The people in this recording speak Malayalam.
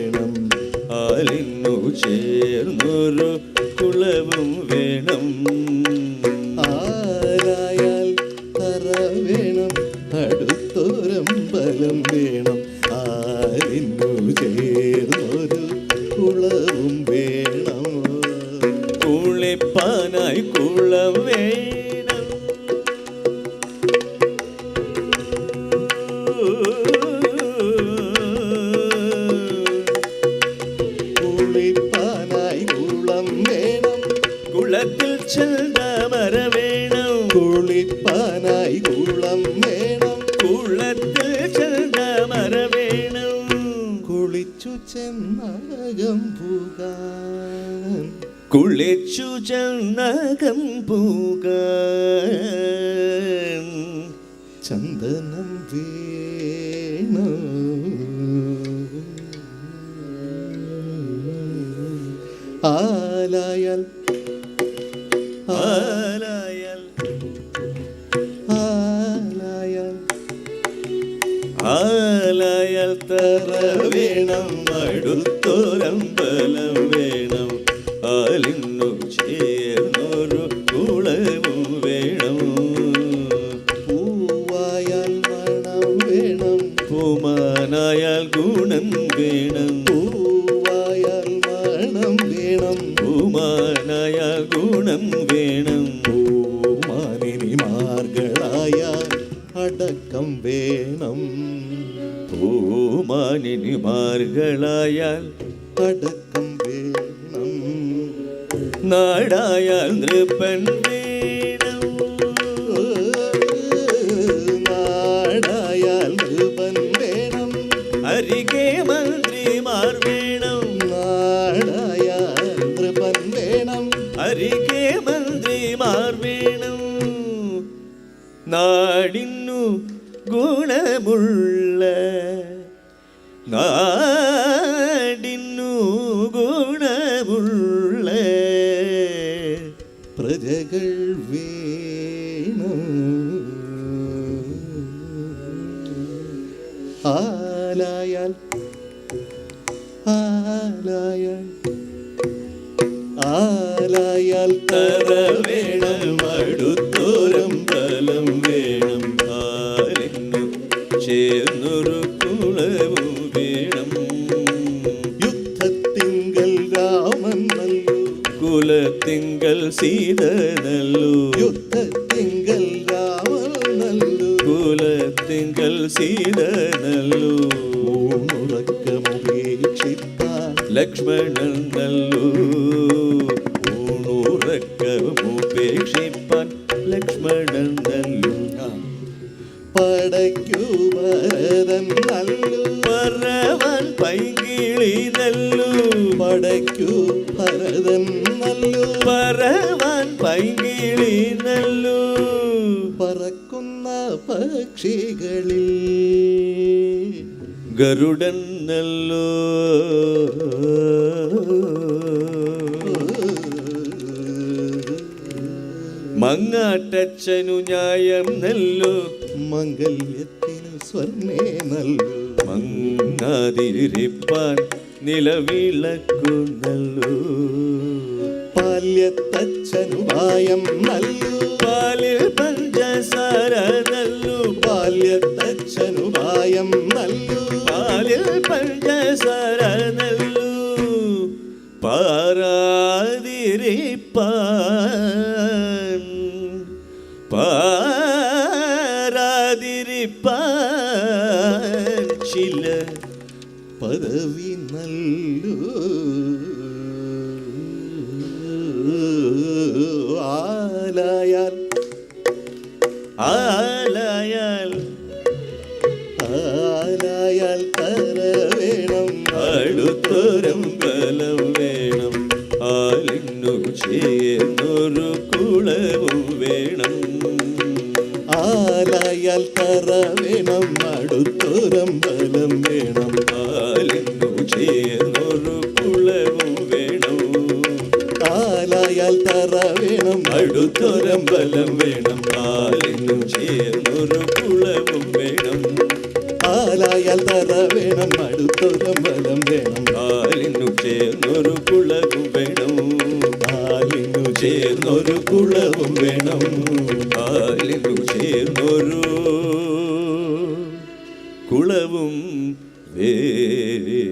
വേണം. ആലിന്നു ചേർന്നൊരു കുളവും വേണം. ആരായാൽ തറ വേണം അടുത്തൊരമ്പലം വേണം. ആലിന്നു ചേർന്നൊരു കുളവും വേണം. കുളിപ്പാനായി കുളം വേണം. ചെന്താമര വേണം. കുളിപ്പാനായി കുളം വേണം. കുളത്തിൽ ചെന്താമര വേണം. കുളിച്ചു ചെന്നകം പുകാൻ. കുളിച്ചു ചെന്നകം പുകാൻ. ചന്ദനം വീണം. ആലായാൽ ആലായാൽ. ആലായാൽ. ആലായാൽ തറ വേണം അടുത്തൊരമ്പലം വേണം. ആലിന്നു ചേർന്നൊരു വേണം. പൂമാനിനിമാർകളായാൽ അടക്കം വേണം. നാടായാൽ നൃപ്പൻ വേണം. നാടിന്നു ഗുണമുള്ള നാടിന്നു ഗുണമുള്ള പ്രജകൾ വേണം. ആലായാൽ ആലായാൽ ആലായാൽ തറ വേണം അടുത്തോരം ചേർന്നൊരു കുളവും വേണം. യുദ്ധത്തിങ്കൽ രാമൻ നല്ലു. കുലത്തിങ്കൽ സീത നല്ലു യുദ്ധത്തിങ്കൽ രാമൻ നല്ലു. കുലത്തിങ്കൽ സീത നല്ലു ഊണുറക്കമുപേക്ഷിപ്പാൻ ലക്ഷ്മണൻ നല്ലു. ഭരതൻ നല്ലു. പറവൻ പൈകിളി നല്ലു പടയ്ക്കു ഭരതൻ നല്ലു. പറവൻ പൈകിളി നല്ലു പറക്കുന്ന പക്ഷികളിൽ ഗരുഡൻ നല്ലു. മങ്ങാട്ടച്ചനു ന്യായം നല്ലു. സ്വർണേ നല്ലു മങ്ങാതിരിപ്പാൻ നിലവിളക്കു നല്ലു. പാല്യത്തച്ഛനു മായം നല്ലു. പാലിൽ പഞ്ചസാര നല്ലു. പാല്യത്തച്ഛനു മായം നല്ലു പാലിൽ പഞ്ചസാര നല്ലു പാരാതിരിപ്പാൻ ചില പദവി നല്ലു. ആലായാൽ ആലായാൽ ഉത്തരം വേണം പാലിന്നു ചേർന്നൊരു കുളവും വേണം. കാലായാൽ വേണം അടുത്തൊരം ബലം വേണം പാലിന്നു ചേർന്നൊരു കുളവും വേണം. കാലായാൽ വേണം അടുത്തൊരം ബലം വേണം പാലിന്നു ചേർന്നൊരു കുളവും വേണം. പാലിന്നു ചേർന്നൊരു കുളവും വേണം. குளவும் வேலே